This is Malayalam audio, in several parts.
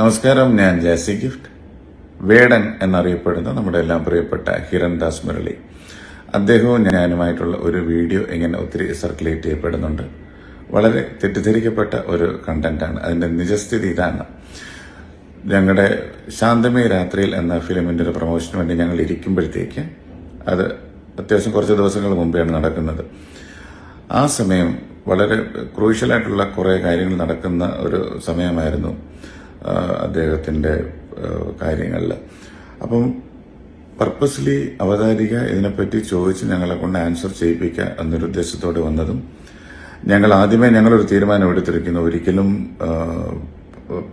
നമസ്കാരം ഞാൻ ജാസി ഗിഫ്റ്റ്. വേടൻ എന്നറിയപ്പെടുന്ന നമ്മുടെ എല്ലാം പ്രിയപ്പെട്ട ഹിരൺദാസ് മുരളി. അദ്ദേഹവും ഞാനുമായിട്ടുള്ള ഒരു വീഡിയോ ഇങ്ങനെ ഒത്തിരി സർക്കുലേറ്റ് ചെയ്യപ്പെടുന്നുണ്ട്. വളരെ തെറ്റിദ്ധരിക്കപ്പെട്ട ഒരു കണ്ടന്റാണ് അതിന്റെ നിജസ്ഥിതി ഇതാണ്. ഞങ്ങളുടെ ശാന്തമേ രാത്രിയിൽ എന്ന ഫിലിമിന്റെ ഒരു പ്രൊമോഷന് വേണ്ടി ഞങ്ങൾ ഇരിക്കുമ്പോഴത്തേക്ക് അത് അത്യാവശ്യം കുറച്ച് ദിവസങ്ങൾ മുമ്പെയാണ് നടക്കുന്നത്. ആ സമയം വളരെ ക്രൂഷ്യലായിട്ടുള്ള കുറേ കാര്യങ്ങൾ നടക്കുന്ന ഒരു സമയമായിരുന്നു. ആ, അദ്ദേഹത്തിന്റെ കാര്യങ്ങളിൽ അപ്പം പർപ്പസ്ലി അവതാരിക ഇതിനെപ്പറ്റി ചോദിച്ച് ഞങ്ങളെ കൊണ്ട് ആൻസർ ചെയ്യിപ്പിക്കുക എന്നൊരു ഉദ്ദേശത്തോടെ വന്നതും ഞങ്ങൾ ആദ്യമേ ഞങ്ങളൊരു തീരുമാനം എടുത്തിരിക്കുന്നു. ഒരിക്കലും പ്രശ്നം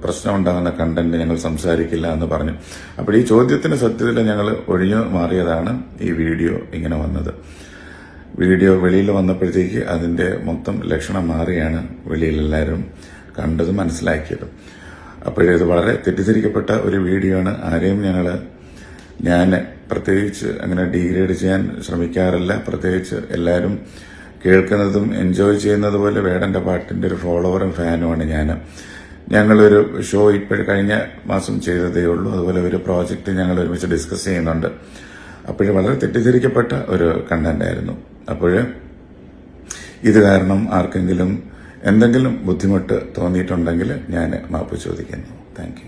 പ്രശ്നമുണ്ടാകുന്ന കണ്ടന്റ് ഞങ്ങൾ സംസാരിക്കില്ല എന്ന് പറഞ്ഞു. അപ്പോൾ ഈ ചോദ്യത്തിന് സത്യത്തിൽ ഞങ്ങൾ ഒഴിഞ്ഞു മാറിയതാണ് ഈ വീഡിയോ ഇങ്ങനെ വന്നത്. വീഡിയോ വെളിയിൽ വന്നപ്പോഴത്തേക്ക് അതിന്റെ മൊത്തം ലക്ഷണം മാറിയാണ് വെളിയിൽ എല്ലാവരും കണ്ടതും മനസ്സിലാക്കിയതും. അപ്പോഴത് വളരെ തെറ്റിദ്ധരിക്കപ്പെട്ട ഒരു വീഡിയോ ആണ് ആരെയും ഞങ്ങൾ ഞാൻ പ്രത്യേകിച്ച് അങ്ങനെ ഡീഗ്രേഡ് ചെയ്യാൻ ശ്രമിക്കാറില്ല. പ്രത്യേകിച്ച് എല്ലാവരും കേൾക്കുന്നതും എൻജോയ് ചെയ്യുന്നത് പോലെ വേടന്റെ പാട്ടിന്റെ ഒരു ഫോളോവറും ഫാനുമാണ് ഞാൻ. ഞങ്ങളൊരു ഷോ ഇപ്പോഴും കഴിഞ്ഞ മാസം ചെയ്തതേ ഉള്ളൂ. അതുപോലെ ഒരു പ്രോജക്റ്റ് ഞങ്ങൾ ഒരുമിച്ച് ഡിസ്കസ് ചെയ്യുന്നുണ്ട്. അപ്പോഴും വളരെ തെറ്റിദ്ധരിക്കപ്പെട്ട ഒരു കണ്ടന്റായിരുന്നു അപ്പോൾ ഇത് കാരണം ആർക്കെങ്കിലും എന്തെങ്കിലും ബുദ്ധിമുട്ട് തോന്നിയിട്ടുണ്ടെങ്കിൽ ഞാൻ മാപ്പ് ചോദിക്കുന്നു. താങ്ക്